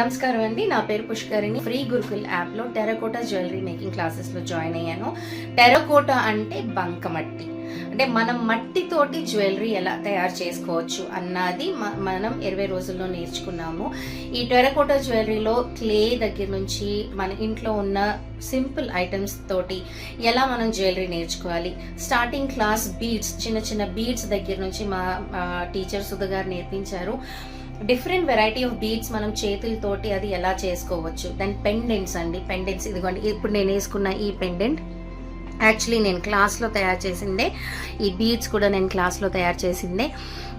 నమస్కారం అండి. నా పేరు పుష్కరిణి. ఫ్రీ గురుకుల్ యాప్లో టెరకోటా జ్యువెలరీ మేకింగ్ క్లాసెస్లో జాయిన్ అయ్యాను. టెరకోటా అంటే బంకమట్టి అంటే మనం మట్టితోటి జ్యువెలరీ ఎలా తయారు చేసుకోవచ్చు అన్నది మనం ఇరవై రోజుల్లో నేర్చుకున్నాము. ఈ టెరకోటా జ్యువెలరీలో క్లే దగ్గర నుంచి మన ఇంట్లో ఉన్న సింపుల్ ఐటమ్స్ తోటి ఎలా మనం జ్యువెలరీ నేర్చుకోవాలి? స్టార్టింగ్ క్లాస్ బీడ్స్ చిన్న చిన్న బీడ్స్ దగ్గర నుంచి మా టీచర్ సుధ గారు నేర్పించారు. డిఫరెంట్ వెరైటీ ఆఫ్ బీడ్స్ మనం చేతులతోటి అది ఎలా చేసుకోవచ్చు? దాని పెండెంట్స్ అండి. పెండెంట్స్ ఇదిగోండి. ఇప్పుడు నేను వేసుకున్న ఈ పెండెంట్ యాక్చువల్లీ నేను క్లాస్లో తయారు చేసిందే. ఈ బీడ్స్ కూడా నేను క్లాస్లో తయారు చేసిందే.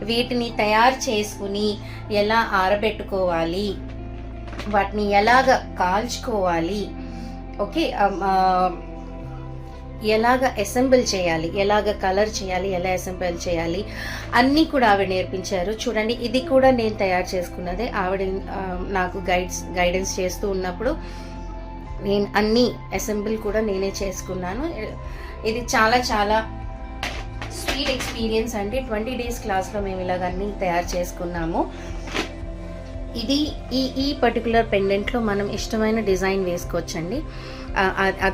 వీటిని తయారు చేసుకుని ఎలా ఆరబెట్టుకోవాలి? వాటిని ఎలాగ కాల్చుకోవాలి? ఓకే ఎలాగ అసెంబుల్ చేయాలి ఎలాగ కలర్ చేయాలి ఎలా అసెంబుల్ చేయాలి అన్నీ కూడా ఆవిడ నేర్పించారు. చూడండి ఇది కూడా నేను తయారు చేసుకున్నదే. ఆవిడ నాకు గైడ్స్ గైడెన్స్ చేస్తూ ఉన్నప్పుడు నేను అన్ని అసెంబుల్ కూడా నేనే చేసుకున్నాను. ఇది చాలా చాలా స్వీట్ ఎక్స్పీరియన్స్ అండి. ట్వంటీ డేస్ క్లాస్లో మేము ఇలాగ అన్నీ తయారు చేసుకున్నాము. ఇది ఈ ఈ పర్టికులర్ పెండెంట్లో మనం ఇష్టమైన డిజైన్ వేసుకోవచ్చండి.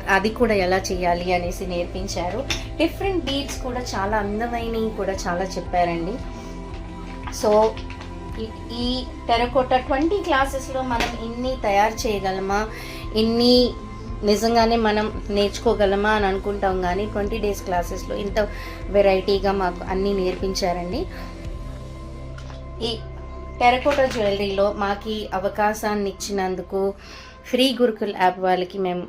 అది కూడా ఎలా చేయాలి అనేసి నేర్పించారు. డిఫరెంట్ బీడ్స్ కూడా చాలా అందమైనవి కూడా చాలా చెప్పారండి. సో ఈ- ఈ టెరకోట ట్వంటీ క్లాసెస్లో మనం ఇన్ని తయారు చేయగలమా? ఇన్ని నిజంగానే మనం నేర్చుకోగలమా అని అనుకుంటాం కానీ ట్వంటీ డేస్ క్లాసెస్లో ఇంత వెరైటీగా మాకు అన్నీ నేర్పించారండి. ఈ టెరకోటా జ్యువెలరీలో మాకు అవకాశాన్ని ఇచ్చినందుకు ఫ్రీ గురుకుల్ యాప్ వాళ్ళకి మేము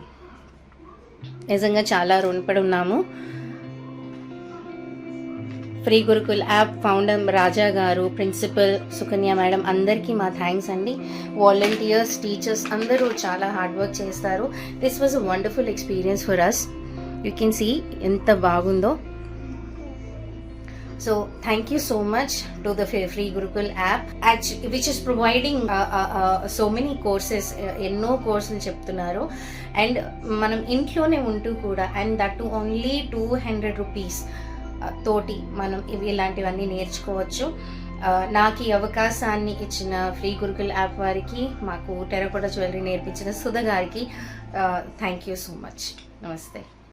నిజంగా చాలా రుణపడి ఉన్నాము. Free Gurukul app founder Raja garu principal Sukanya madam అందరికీ మా థ్యాంక్స్ అండి. వాలంటీర్స్ టీచర్స్ అందరూ చాలా హార్డ్ వర్క్ చేస్తారు. This was a wonderful experience for us you can see ఎంత బాగుందో. So thank you so much to the Free Free Gurukul app, actually, which is providing uh, uh, uh, so many courses, uh, ఎన్నో కోర్సులు చెప్తున్నారు. And మనం ఇంట్లోనే ఉంటూ కూడా and that too only two hundred rupees తోటి మనం ఇవి ఇలాంటివన్నీ నేర్చుకోవచ్చు. Uh, నాకు ఈ అవకాశాన్ని ఇచ్చిన ఫ్రీ గురుకుల్ యాప్ వారికి మాకు టెరకోట జ్యువెలరీ నేర్పించిన సుధ గారికి థ్యాంక్ యూ సో మచ్ నమస్తే